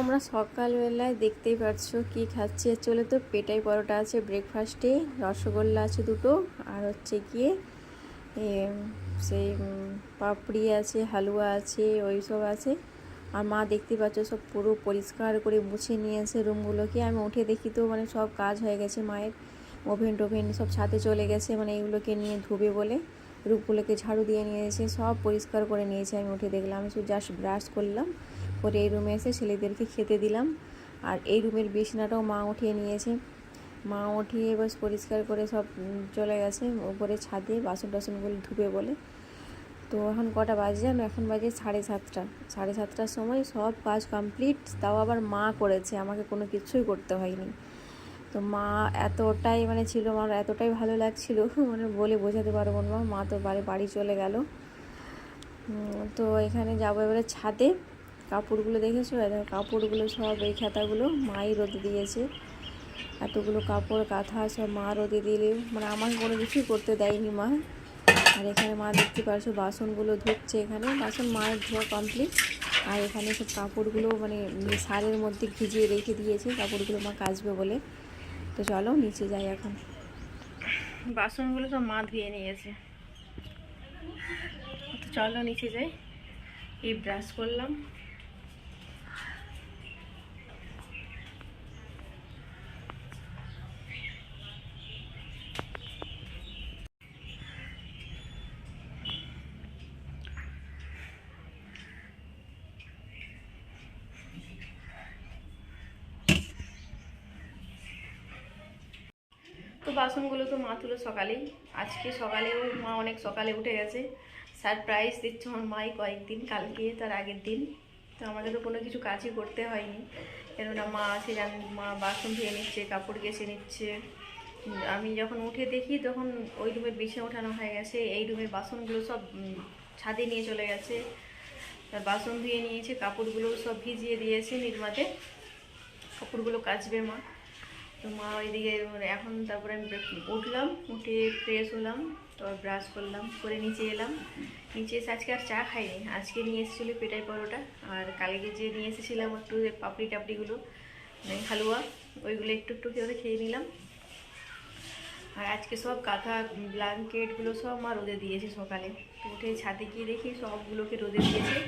আমরা সকালবেলায় দেখতেই পাচ্ছ কি খাচ্ছি। চলে তো পেটাই পরোটা আছে ব্রেকফাস্টে রসগোল্লা আছে দুটো, আর হচ্ছে গিয়ে সেই পাপড়ি আছে, হালুয়া আছে ওই সব আছে। আর মা দেখতে পাচ্ছ সব পুরো পরিষ্কার করে মুছে নিয়েছে রুমগুলোকে। আমি উঠে দেখি তো মানে সব কাজ হয়ে গেছে মায়ের। ওভেন টোভেন সব ছাদে চলে গেছে মানে এগুলোকে নিয়ে ধুবে বলে। রূপগুলোকে ঝাড়ু দিয়ে নিয়েছে সব পরিষ্কার করে নিয়েছে, আমি উঠে দেখলাম। আমি শুধু জাস্ট ব্রাশ করলাম। করে এই রুমে এসে ছেলেদেরকে খেতে দিলাম। আর এই রুমের বিছনাটাও মা উঠিয়ে নিয়েছে। মা উঠিয়ে বাস পরিষ্কার করে সব চলে গেছে, উপরে ছাদে বাসন টাসনগুলো ধুবে বলে। তো এখন কটা বাজে জানো? এখন বাজে সাড়ে সাতটা। সাড়ে সাতটার সময় সব কাজ কমপ্লিট তাও আবার মা করেছে, আমাকে কোনো কিছুই করতে হয়নি। তো মা এতটাই মানে ছিল, আমার এতটাই ভালো লাগছিল মানে বলে বোঝাতে পারব না। মা তো বাড়ি বাড়ি চলে গেল। তো এখানে যাব এবারে ছাদে। কাপড়গুলো দেখেছ? দেখো, কাপড়গুলো সব, এই খাতাগুলো মাই রোদে দিয়েছে। এতগুলো কাপড়, কাঁথা সব মা রোদে দিলে। মানে আমাকে কোনো কিছুই করতে দেয়নি মা। আর এখানে মা দেখতে পারছ বাসনগুলো ধুচ্ছে এখানে। বাসন মায়ের ধোয়া কমপ্লিট আর এখানে সব কাপড়গুলো মানে সারের মধ্যে ভিজিয়ে রেখে দিয়েছে। কাপড়গুলো মা কাচবে বলে। তো চলো, নিচে যাই এখন। বাসনগুলো সব মা ধুয়ে নিয়েছে। তো চলো, নিচে যাই। এই ব্রাশ করলাম তো বাসনগুলো তো মা তুলো সকালেই। আজকে সকালেও মা অনেক সকালে উঠে গেছে। সারপ্রাইজ দিচ্ছে আমার মাই কয়েকদিন, কালকে তার আগের দিন। তো আমাকে তো কোনো কিছু কাজই করতে হয়নি। কেননা মা আছে, জান, মা বাসন ধুয়ে নিচ্ছে, কাপড় গেছে নিচ্ছে। আমি যখন উঠে দেখি তখন ওই রুমের বিছানা ওঠানো হয়ে গেছে। এই রুমের বাসনগুলো সব ছাদে নিয়ে চলে গেছে। তার বাসন ধুয়ে নিয়েছে, কাপড়গুলো সব ভিজিয়ে দিয়েছে নির্মাতে। কাপড়গুলো কাচবে মা। তো মা ওইদিকে মানে এখন তারপরে আমি উঠলাম, উঠে ফ্রেশ হলাম, তারপর ব্রাশ করলাম, করে নিচে এলাম। নিচে এসে আজকে আর চা খাইনি। আজকে নিয়ে এসেছিল পেটাই পরোটা। আর কালকে যে নিয়ে এসেছিলাম একটু পাপড়ি টাপড়িগুলো মানে হালুয়া, ওইগুলো একটু একটু করে খেয়ে নিলাম। আর আজকে সব কাঁথা ব্ল্যাঙ্কেটগুলো সব মা রোদে দিয়েছে সকালে। উঠে ছাদে গিয়ে দেখি সবগুলোকে রোদে দিয়েছে।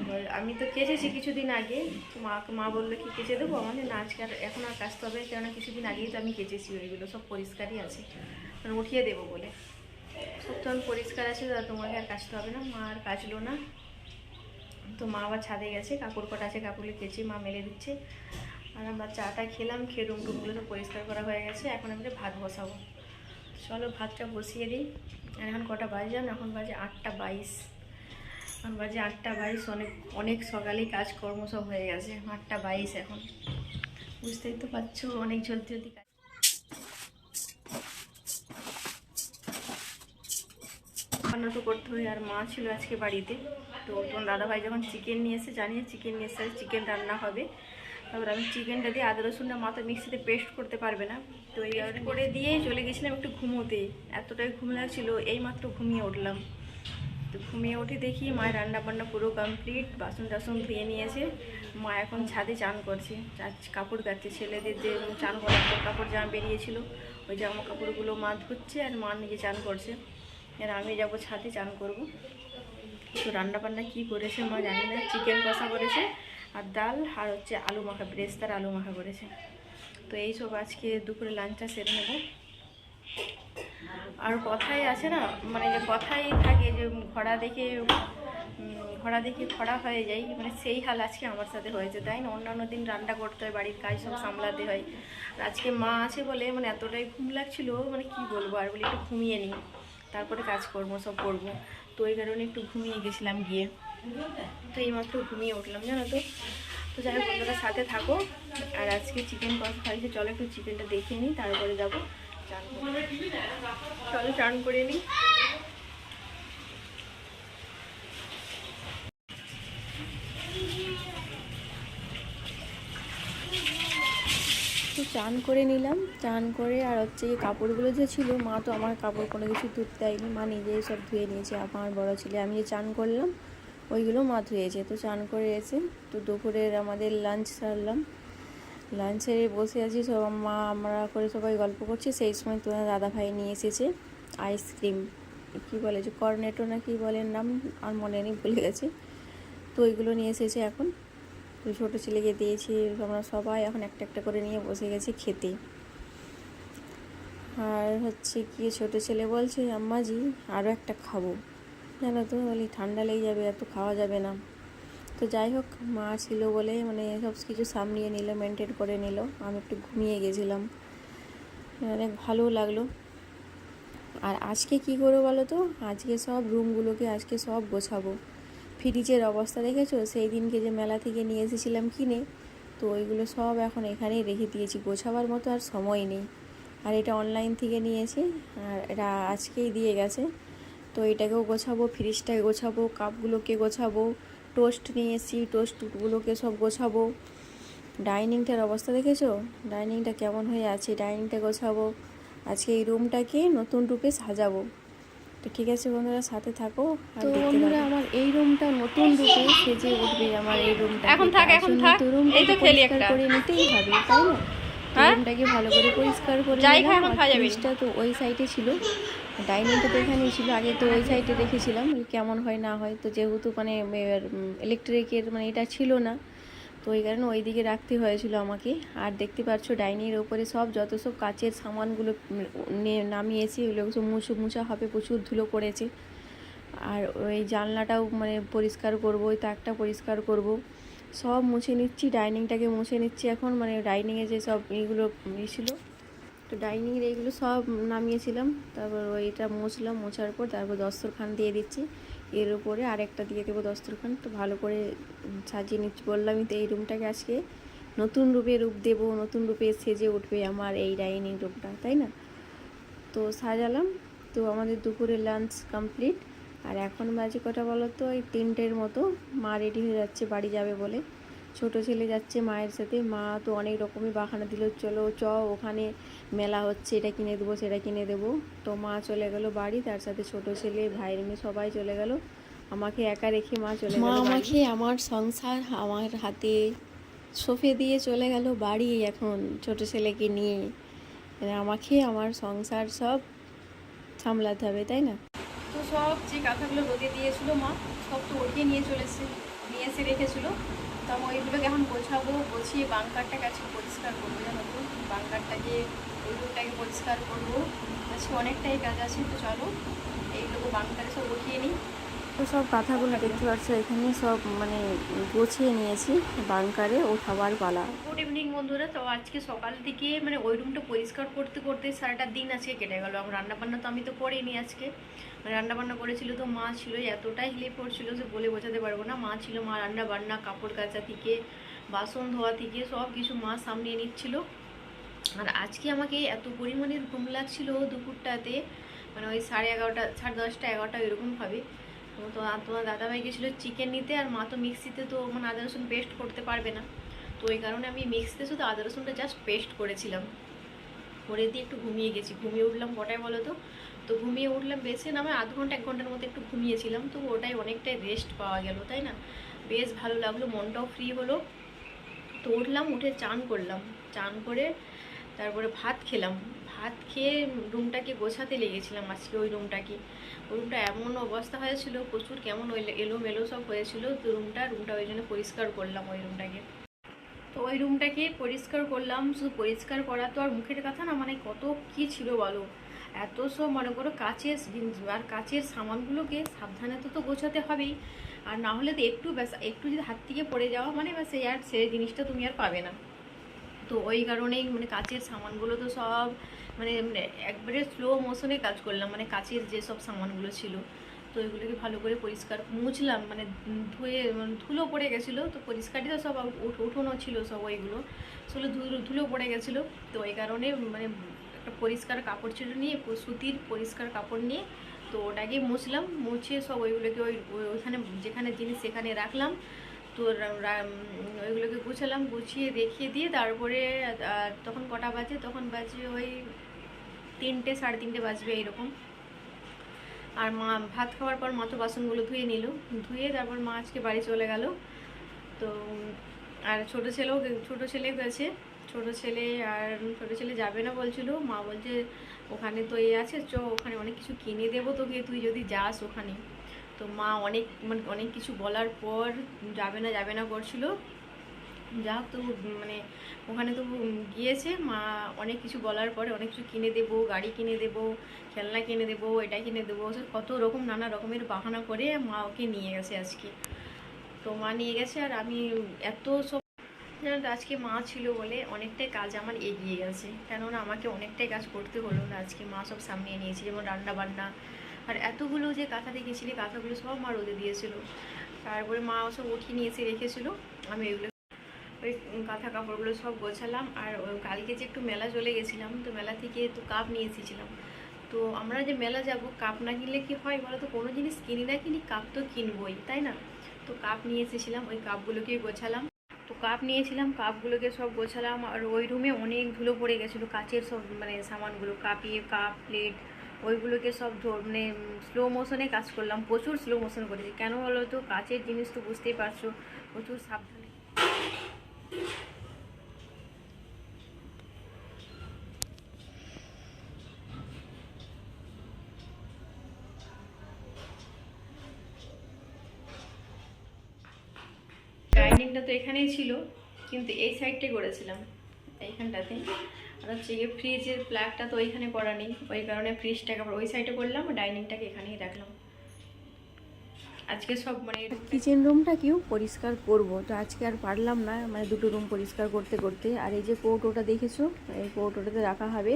এবার আমি তো কেচেছি কিছুদিন আগে। তো মা মা বলল কি কেচে দেবো? মানে না, আজকে আর এখন আর কাচতে হবে, কেননা কিছুদিন আগেই তো আমি কেচেছি ওইগুলো, সব পরিষ্কারই আছে। মানে উঠিয়ে দেবো বলে। সব তো পরিষ্কার আছে, তো তোমাকে আর কাচতে হবে না, মা আর কাচলো না। তো মা আবার ছাদে গেছে, কাপড় কটা আছে কাপড়গুলো কেচে মা মেলে দিচ্ছে। আর আমরা চাটা খেলাম, খেয়ে রুম টুমগুলো সব পরিষ্কার করা হয়ে গেছে, এখন আমি ভাত বসাবো। চলো ভাতটা বসিয়ে দিই। এখন কটা বাজে এখন বাজে আটটা বাইশ। এখন বাজে আটটা বাইশ, অনেক অনেক সকালেই কাজকর্ম সব হয়ে গেছে। আটটা বাইশ এখন। বুঝতেই তো পারছ, অনেক জলদি জলদি কাজ রান্না তো করতে হয় আর মা ছিল আজকে বাড়িতে। তো তোমার দাদাভাই যখন চিকেন নিয়ে এসে জানিয়ে চিকেন নিয়ে এসে চিকেন রান্না হবে। তারপর আমি চিকেনটা দিয়ে আদা রসুনটা মা তো মিক্সিতে পেস্ট করতে পারবে না। তো এই করে দিয়ে চলে গেছিলাম একটু ঘুমোতে এতটাই ঘুম লাগছিল এই মাত্র ঘুমিয়ে উঠলাম। তো ঘুমিয়ে উঠে, দেখি মায়ের রান্না বান্না পুরো কমপ্লিট বাসন টাসন ধুয়ে নিয়েছে। মা এখন ছাদে চান করছে কাপড় কাচ্ছে ছেলেদের যে চান করার কাপড় জামা বেরিয়েছিল, ওই জামা কাপড়গুলো মা ধুচ্ছে আর মা নিজে চান করছে। আর আমি যাব ছাদে চান করব। তো রান্না বান্না কী করেছে মা জানি না চিকেন কষা করেছে আর ডাল আর হচ্ছে আলু মাখা, ব্রেস্তার আলু মাখা করেছে। তো এইসব আজকে দুপুরে লাঞ্চটা সেরে নেব। আর কথাই আছে না মানে যে কথাই থাকে, যে ঘোড়া দেখে ঘোড়া দেখে খরা হয়ে যায় মানে সেই হাল আজকে আমার সাথে হয়েছে, তাই না? অন্যান্য দিন রান্না করতে হয়, বাড়ির কাজ সব সামলাতে হয়। আর আজকে মা আছে বলে মানে এতটাই ঘুম লাগছিল মানে কি বলব, আর বলি একটু ঘুমিয়ে নিই, তারপরে কাজ কাজকর্ম সব করব। তো ওই কারণে একটু ঘুমিয়ে গেছিলাম গিয়ে। তো এইমাত্র ঘুমিয়ে উঠলাম, জানো তো? তো যাই হোক সাথে থাকো। আর আজকে চিকেন কষা খাইছে চলো একটু চিকেনটা দেখিয়ে নিই, তারপরে যাব। চলো চান করে নিই চান করে নিলাম, চান করে আর হচ্ছে এই কাপড়গুলো যে ছিল, মা তো আমার কাপড় কোনো কিছু ধুতে দেয়নি, মা নিজেই সব ধুয়ে নিয়েছে, আমার বড় ছেলে, আমি যে চান করলাম, ওইগুলো মা ধুয়েছে, তো চান করে এসে তো দুপুরের আমাদের লাঞ্চ সারলাম। লাঞ্চে বসে আছি, সব মা আমরা করে সবাই গল্প করছি। সেই সময় তোমার দাদা ভাই নিয়ে এসেছে আইসক্রিম কী বলে যে কর্নেটো না কি বলেন নাম? আর মনে নেই, ভুলে গেছে। তো ওইগুলো নিয়ে এসেছে এখন। তো ছোটো ছেলেকে দিয়েছি, আমরা সবাই এখন একটা একটা করে নিয়ে বসে গেছি খেতে। আর হচ্ছে কি, ছোটো ছেলে বলছে, আম্মাজি আরও একটা খাব। জানো তো, বলি, ঠান্ডা লেগে যাবে, এত খাওয়া যাবে না। তো যাই হোক, মা ছিল বলে মানে সব কিছু সামলিয়ে নিল মেনটেন করে নিল। আমি একটু ঘুমিয়ে গেছিলাম। অনেক ভালো লাগল। আর আজকে কি করব বলো তো? আজকে সব রুমগুলোকে আজকে সব গোছাবো। ফ্রিজের অবস্থা দেখেছ? সেই দিনকে যে মেলা থেকে নিয়ে এসেছিলাম কিনে, তো ওইগুলো সব এখন এখানেই রেখে দিয়েছি। গোছাবার মতো আর সময় নেই। আর এটা অনলাইন থেকে নিয়েছি, আর এটা আজকেই দিয়ে গেছে। তো এটাকেও গোছাবো, ফ্রিজটাকে গোছাবো কাপগুলোকে গোছাবো। টোস্ট নিয়ে এসেছি টোস্টগুলোকে সব গোছাবো। ডাইনিংটার অবস্থা দেখেছ? ডাইনিংটা কেমন হয়ে আছে? ডাইনিংটা গোছাবো। আজকে এই রুমটাকে নতুন রূপে সাজাবো। তো ঠিক আছে বন্ধুরা সাথে থাকো আর তো বন্ধুরা আমার এই রুমটা নতুন রূপে সেজে উঠবে আমার এই রুমটা এখন থাক, এখন থাক। এই তো খেলি একটা। করে নিতেই হবে তাই না? হ্যাঁ? রুমটাকে ভালো করে পরিষ্কার করে খাই এখন খাওয়া যাবে। তো ওই সাইডে ছিল। ডাইনিংটা তো এখানেই ছিল, আগে তো ওই সাইডে দেখেছিলাম কেমন হয় না হয়। তো যেহেতু মানে ইলেকট্রিকের মানে এটা ছিল না, তো ওই কারণে ওই দিকে রাখতে হয়েছিল আমাকে। আর দেখতে পাচ্ছ ডাইনিংয়ের ওপরে সব, যত সব কাচের সামানগুলো নামিয়েছি, ওগুলো সব মুছো, মুছা হবে, প্রচুর ধুলো পড়েছে। আর ওই জানলাটাও মানে পরিষ্কার করব, ওই তাকটা পরিষ্কার করব। সব মুছে নিচ্ছি, ডাইনিংটাকে মুছে নিচ্ছি। এখন মানে ডাইনিংয়ে যে সব এইগুলো ই ছিল তো ডাইনিংয়ের এইগুলো সব নামিয়েছিলাম। তারপর ওইটা মুছলাম, মোছার পর তারপর দস্তরখান দিয়ে দিচ্ছি। এর উপরে আরেকটা দিয়ে দেবো দস্তরখান। তো ভালো করে সাজিয়ে নিচ্ছি। বললামই তো এই রুমটাকে আজকে নতুন রূপে রূপ দেব, নতুন রূপে সেজে উঠবে আমার এই ডাইনিং রুমটা, তাই না? তো সাজালাম। তো আমাদের দুপুরে লাঞ্চ কমপ্লিট আর এখন বাজে কটা বলো তো এই তিনটের মতো। মা রেডি হয়ে যাচ্ছে, বাড়ি যাবে বলে। ছোট ছেলে যাচ্ছে মায়ের সাথে। মা তো অনেক রকমই বাহানা দিল চলো চ ওখানে মেলা হচ্ছে এটা কিনে দেবো সেটা কিনে দেবো। তো মা চলে গেল বাড়ি তার সাথে ছোট ছেলে ভাইয়ের মেয়ে সবাই চলে গেল। আমাকে একা রেখে মা চলে মা আমাকে আমার সংসার আমার হাতে সঁপে দিয়ে চলে গেল বাড়ি এখন ছোট ছেলেকে নিয়ে। মানে আমাকে আমার সংসার সব সামলাতে হবে তাই না? তো সব যে কাঁথাগুলো রোদে দিয়েছিল মা সব তো উঠিয়ে নিয়ে চলেছে নিয়ে এসে রেখেছিল। তো ওইগুলোকে এখন গোছাবো, গোছিয়ে বাংকারটাকে আজকে পরিষ্কার করব, জানো তো? বাংকারটাকে ওইগুলোটাকে পরিষ্কার করব। আজকে অনেকটাই কাজ আছে, তো চলো এইগুলোকে বাংকারে সব উঠিয়ে নিই। তো সব কাঁথাগুলো দেখতে পাচ্ছ, এখানে সব মানে গুছিয়ে নিয়েছি বাংকারে ওঠাবার পালা গুড ইভিনিং বন্ধুরা, তো আজকে সকাল থেকে মানে ওই রুমটা পরিষ্কার করতে করতে সারাটা দিন আজকে কেটে গেল। আমার রান্না বান্না তো আমি তো করিনি আজকে। মানে রান্না বান্না করেছিল তো মা ছিল, এতটাই হেল্প করছিল যে বলে বোঝাতে পারব না। মা ছিল মা রান্না বান্না কাপড় কাচা থেকে, বাসন ধোয়া থেকে, সব কিছু মা সামলিয়ে নিচ্ছিল। আর আজকে আমাকে এত পরিমাণে ঘুম লাগছিল দুপুরটাতে মানে ওই সাড়ে এগারোটা, সাড়ে দশটা, এগারোটা এরকম ভাবে তো তোমার দাদাভাই গেছিল চিকেন নিতে আর মা তো মিক্সিতে তো মানে আদা রসুন পেস্ট করতে পারবে না। তো ওই কারণে আমি মিক্সিতে শুধু আদা রসুনটা জাস্ট পেস্ট করেছিলাম। করে দিয়ে একটু ঘুমিয়ে গেছি। ঘুমিয়ে উঠলাম কটায় বলো তো তো ঘুমিয়ে উঠলাম বেশি না, আমার আধ ঘণ্টা, এক ঘণ্টার মতো একটু ঘুমিয়েছিলাম। তো ওটাই অনেকটাই রেস্ট পাওয়া গেল, তাই না? বেশ ভালো লাগল, মনটাও ফ্রি হলো। তো উঠলাম, উঠে চান করলাম। চান করে তারপরে ভাত খেলাম। ভাত খেয়ে রুমটাকে গোছাতে লেগেছিলাম আজকে ওই রুমটাকে। ওই রুমটা এমন অবস্থা হয়েছিল, প্রচুর কেমন ওই এলো মেলো সব হয়েছিল, তো রুমটা রুমটা ওই জন্য পরিষ্কার করলাম ওই রুমটাকে। তো ওই রুমটাকে পরিষ্কার করলাম, শুধু পরিষ্কার করা তো আর মুখের কথা না মানে কত কি ছিল বলো? এত সব মনে করো কাচের জিনিস, আর কাচের সামানগুলোকে সাবধানে তো তো গোছাতে হবেই। আর না হলে তো একটু ব্যাস, একটু যদি হাত থেকে পড়ে যাওয়া মানে ব্যাস আর সেই জিনিসটা তুমি আর পাবে না। তো ওই কারণেই মানে কাচের সামানগুলো তো সব মানে মানে একবারে স্লো মোশনে কাজ করলাম মানে কাচের যেসব সামানগুলো ছিল। তো ওইগুলোকে ভালো করে পরিষ্কার মুছলাম মানে ধুয়ে মানে ধুলো পড়ে গেছিল, তো পরিষ্কারই তো সব উঠ- উঠোনো ছিল সব ওইগুলো। সেগুলো ধুলো ধুলো পড়ে গেছিল, তো ওই কারণে মানে একটা পরিষ্কার কাপড় ছিল নিয়ে সুতির পরিষ্কার কাপড় নিয়ে, তো ওটাকে মুছলাম, মুছে সব ওইগুলোকে ওই ওই- ওইখানে যেখানে জিনিস সেখানে রাখলাম। তো ওইগুলোকে গুছালাম, গুছিয়ে দেখিয়ে দিয়ে তারপরে তখন কটা বাজে? তখন বাজে ওই তিনটে, সাড়ে তিনটে বাজবে এইরকম। আর মা ভাত খাওয়ার পর মা তো বাসনগুলো ধুয়ে নিল। ধুয়ে তারপর মা আজকে বাড়ি চলে গেল। তো আর ছোট ছেলেও, ছোট ছেলে গেছে ছোট ছেলে আর ছোট ছেলে যাবে না বলছিল। মা বলছে, ওখানে তো এ আছে, চ, ওখানে অনেক কিছু কিনে দেবো তোকে, তুই যদি যাস ওখানে। তো মা অনেক মানে অনেক কিছু বলার পর যাবে না যাবে না করছিল। যা তো মানে ওখানে তো গিয়েছে। মা অনেক কিছু বলার পরে অনেক কিছু কিনে দেবো, গাড়ি কিনে দেবো, খেলনা কিনে দেবো, এটা কিনে দেবো কত রকম নানা রকমের বাহানা করে মা ওকে নিয়ে গেছে আজকে। তো মা নিয়ে গেছে আর আমি এত সব আজকে মা ছিল বলে অনেকটাই কাজ আমার এগিয়ে গেছে। কেননা আমাকে অনেকটাই কাজ করতে হলো না, আজকে মা সব সামনে নিয়েছে, যেমন রান্না বান্না আর এতগুলো যে কাঁথা দেখেছিলি, কাঁথাগুলো সব মা রোদে দিয়েছিল। তারপরে মা সব উঠিয়ে নিয়ে এসে রেখেছিল। আমি এগুলো ওই কাঁথা কাপড়গুলো সব গোছালাম। আর কালকে যে একটু মেলা চলে গেছিলাম, তো মেলা থেকে তো কাপ নিয়ে এসেছিলাম। তো আমরা যে মেলা যাব, কাপ না কিনলে কি হয় বলো তো? কোনো জিনিস কিনি না কিনি, কাপ তো কিনবই, তাই না? তো কাপ নিয়ে এসেছিলাম, ওই কাপগুলোকেই গোছালাম। তো কাপ নিয়েছিলাম, কাপগুলোকে সব গোছালাম। আর ওই রুমে অনেক ধুলো পড়ে গেছিল, কাচের সব মানে সামানগুলো, কাপিয়ে কাপ প্লেট ওইগুলোকে সব ধর মানে স্লো মোশনে কাজ করলাম, প্রচুর স্লো মোশন করেছি। কেন বলো তো? কাচের জিনিস তো বুঝতেই পারছ, প্রচুর সাবধানে। ডাইনিংটা তো এখানেই ছিল, কিন্তু এই সাইডটাই করেছিলাম, এইখানটাতে। আর হচ্ছে গিয়ে ফ্রিজের প্লাগটা তো ওইখানে করা নেই। ওই কারণে ফ্রিজটাকে আবার ওই সাইডে করলাম আর ডাইনিংটাকে এখানেই রাখলাম। আজকে সব মানে কিচেন রুমটাকেও পরিষ্কার করব। তো আজকে আর পারলাম না মানে দুটো রুম পরিষ্কার করতে করতে। আর এই যে কৌটোটা দেখেছ? এই কৌটোটাতে রাখা হবে।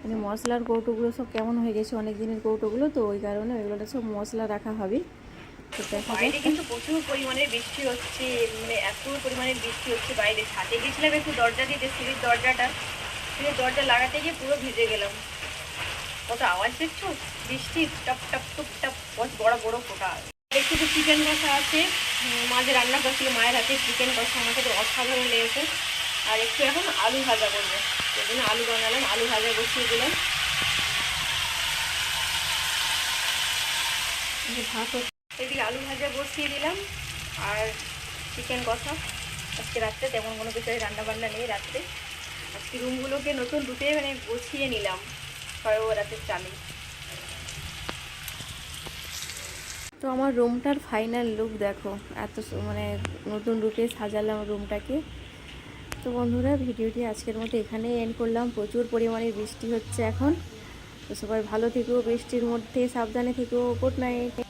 মানে মশলার কৌটোগুলো সব কেমন হয়ে গেছে অনেক দিনের কৌটোগুলো তো ওই কারণে ওইগুলোতে সব মশলা রাখা হবে। তো বাইরে কিন্তু প্রচুর পরিমাণে বৃষ্টি হচ্ছে মানে এত পরিমাণে বৃষ্টি হচ্ছে বাইরে। ছাদে গেছিলাম একটু দরজা দিতে সিঁড়ির দরজাটা। সিঁড়ির দরজা লাগাতে গিয়ে পুরো ভিজে গেলাম। কত আওয়াজ দেখছ? বৃষ্টি টপ টপ টপ টপ কত বড় বড় ফোটা। একটু তো চিকেন কষা আছে। উম, মা যে রান্না করছিল মায়ের হাতে চিকেন কষা আমাকে তো অসাধারণ লেগেছে। আর একটু এখন আলু ভাজা করব। সেই আলু বানালাম আলু ভাজা বসিয়ে দিলাম। ভাত এদিকে আলু ভাজা বসিয়ে দিলাম। আর চিকেন কষা। আজকে রাত্রে তেমন কোনো কিছু রান্না বান্না নেই রাত্রে। আজকে রুমগুলোকে নতুন রুটে মানে গুছিয়ে নিলাম। রাতের চালে তো আমার রুমটার ফাইনাল লুক দেখো। এত মানে নতুন রূপে সাজালাম রুমটাকে। তো বন্ধুরা, ভিডিওটি আজকের মতো এখানেই এন্ড করলাম। প্রচুর পরিমাণে বৃষ্টি হচ্ছে এখন। তো সবাই ভালো থেকো, বৃষ্টির মধ্যে সাবধানে থেকো। Good night